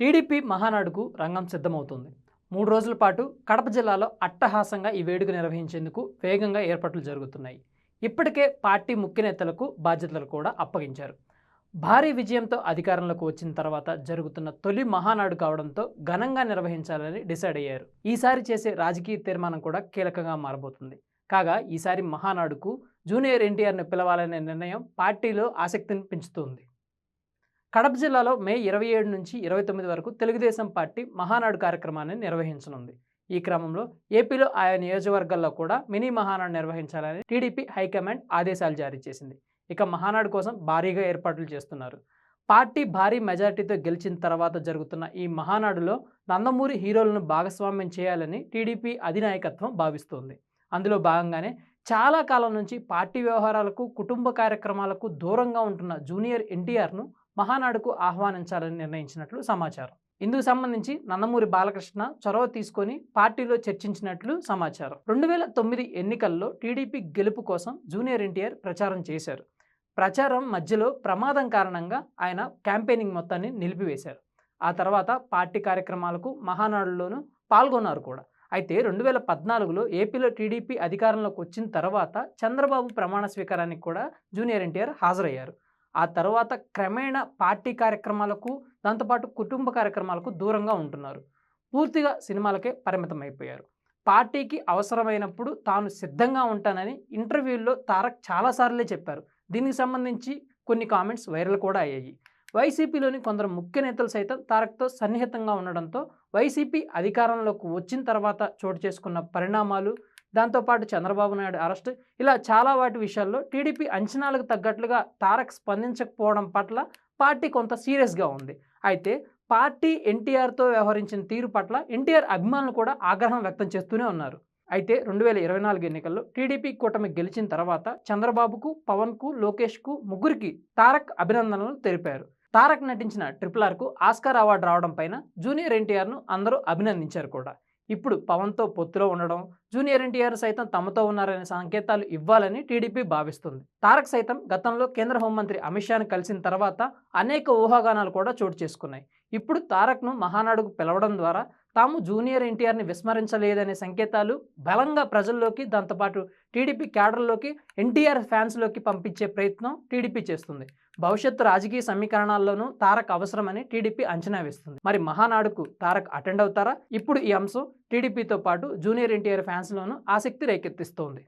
TDP మహానాడుకు రంగం సిద్ధమవుతుంది. మూడు రోజుల పాటు కడప జిల్లాలో అట్టహాసంగా ఈ వేడుక నిర్వహించేందుకు వేగంగా ఏర్పాట్లు జరుగుతున్నాయి. ఇప్పటికే పార్టీ ముఖ్య నేతలకు బాధ్యతలు కూడా అప్పగించారు. భారీ విజయంతో అధికారంలోకి వచ్చిన తర్వాత జరుగుతున్న తొలి మహానాడు కావడంతో ఘనంగా నిర్వహించాలని డిసైడ్ అయ్యారు. ఈసారి చేసే రాజకీయ తీర్మానం కూడా కీలకంగా మారబోతుంది. కాగా ఈసారి మహానాడుకు జూనియర్ ఎన్టీఆర్ను పిలవాలనే నిర్ణయం పార్టీలో ఆసక్తిని పెంచుతుంది. కడప జిల్లాలో మే ఇరవై ఏడు నుంచి ఇరవై తొమ్మిది వరకు తెలుగుదేశం పార్టీ మహానాడు కార్యక్రమాన్ని నిర్వహించనుంది. ఈ క్రమంలో ఏపీలో ఆయా నియోజకవర్గాల్లో కూడా మినీ మహానాడు నిర్వహించాలని టీడీపీ హైకమాండ్ ఆదేశాలు జారీ చేసింది. ఇక మహానాడు కోసం భారీగా ఏర్పాట్లు చేస్తున్నారు. పార్టీ భారీ మెజార్టీతో గెలిచిన తర్వాత జరుగుతున్న ఈ మహానాడులో నందమూరి హీరోలను భాగస్వామ్యం చేయాలని టీడీపీ అధినాయకత్వం భావిస్తోంది. అందులో భాగంగానే చాలా కాలం నుంచి పార్టీ వ్యవహారాలకు కుటుంబ కార్యక్రమాలకు దూరంగా ఉంటున్న జూనియర్ ఎన్టీఆర్ను మహానాడుకు ఆహ్వానించాలని నిర్ణయించినట్లు సమాచారం. ఇందుకు సంబంధించి నందమూరి బాలకృష్ణ చొరవ తీసుకొని పార్టీలో చర్చించినట్లు సమాచారం. రెండు వేల తొమ్మిది ఎన్నికల్లో టీడీపీ గెలుపు కోసం జూనియర్ ఎన్టీఆర్ ప్రచారం చేశారు. ప్రచారం మధ్యలో ప్రమాదం కారణంగా ఆయన క్యాంపెయినింగ్ మొత్తాన్ని నిలిపివేశారు. ఆ తర్వాత పార్టీ కార్యక్రమాలకు మహానాడులోనూ పాల్గొన్నారు కూడా. అయితే రెండు వేల పద్నాలుగులో ఏపీలో టీడీపీ అధికారంలోకి వచ్చిన తర్వాత చంద్రబాబు ప్రమాణ స్వీకారానికి కూడా జూనియర్ ఎన్టీఆర్ హాజరయ్యారు. ఆ తర్వాత క్రమేణా పార్టీ కార్యక్రమాలకు దాంతోపాటు కుటుంబ కార్యక్రమాలకు దూరంగా ఉంటున్నారు. పూర్తిగా సినిమాలకే పరిమితం అయిపోయారు పార్టీకి అవసరమైనప్పుడు తాను సిద్ధంగా ఉంటానని ఇంటర్వ్యూల్లో తారక్ చాలాసార్లే చెప్పారు. దీనికి సంబంధించి కొన్ని కామెంట్స్ వైరల్ కూడా అయ్యాయి. వైసీపీలోని కొందరు ముఖ్య నేతలు సైతం తారక్తో సన్నిహితంగా ఉండడంతో వైసీపీ అధికారంలోకి వచ్చిన తర్వాత చోటు చేసుకున్న పరిణామాలు దాంతోపాటు చంద్రబాబు నాయుడు అరెస్ట్. ఇలా చాలా వాటి విషయాల్లో టీడీపీ అంచనాలకు తగ్గట్లుగా తారక్ స్పందించకపోవడం పట్ల పార్టీ కొంత సీరియస్గా ఉంది. అయితే పార్టీ ఎన్టీఆర్తో వ్యవహరించిన తీరు పట్ల ఎన్టీఆర్ అభిమానులు కూడా ఆగ్రహం వ్యక్తం చేస్తూనే ఉన్నారు. అయితే రెండు వేల ఇరవై నాలుగు ఎన్నికల్లో టీడీపీ కూటమి గెలిచిన తర్వాత చంద్రబాబుకు పవన్కు లోకేష్కు ముగ్గురికి తారక్ అభినందనలు తెలిపారు. తారక్ నటించిన ట్రిపుల్ ఆర్కు ఆస్కార్ అవార్డు రావడం పైన జూనియర్ ఎన్టీఆర్ను అందరూ అభినందించారు కూడా. ఇప్పుడు పవన్తో పొత్తులో ఉండడం జూనియర్ ఎన్టీఆర్ సైతం తమతో ఉన్నారనే సంకేతాలు ఇవ్వాలని టీడీపీ భావిస్తుంది. తారక్ సైతం గతంలో కేంద్ర హోంమంత్రి అమిత్ షాను కలిసిన తర్వాత అనేక ఊహాగానాలు కూడా చోటు చేసుకున్నాయి. ఇప్పుడు తారక్ను మహానాడుకు పిలవడం ద్వారా తాము జూనియర్ ఎన్టీఆర్ని విస్మరించలేదనే సంకేతాలు బలంగా ప్రజల్లోకి దాంతోపాటు టీడీపీ క్యాడర్లోకి ఎన్టీఆర్ ఫ్యాన్స్లోకి పంపించే ప్రయత్నం టీడీపీ చేస్తుంది. భవిష్యత్తు రాజకీయ సమీకరణాల్లోనూ తారక్ అవసరమని టీడీపీ అంచనా వేస్తుంది. మరి మహానాడుకు తారక్ అటెండ్ అవుతారా? ఇప్పుడు ఈ అంశం టీడీపీతో పాటు జూనియర్ ఎన్టీఆర్ ఫ్యాన్స్లోనూ ఆసక్తి రేకెత్తిస్తోంది.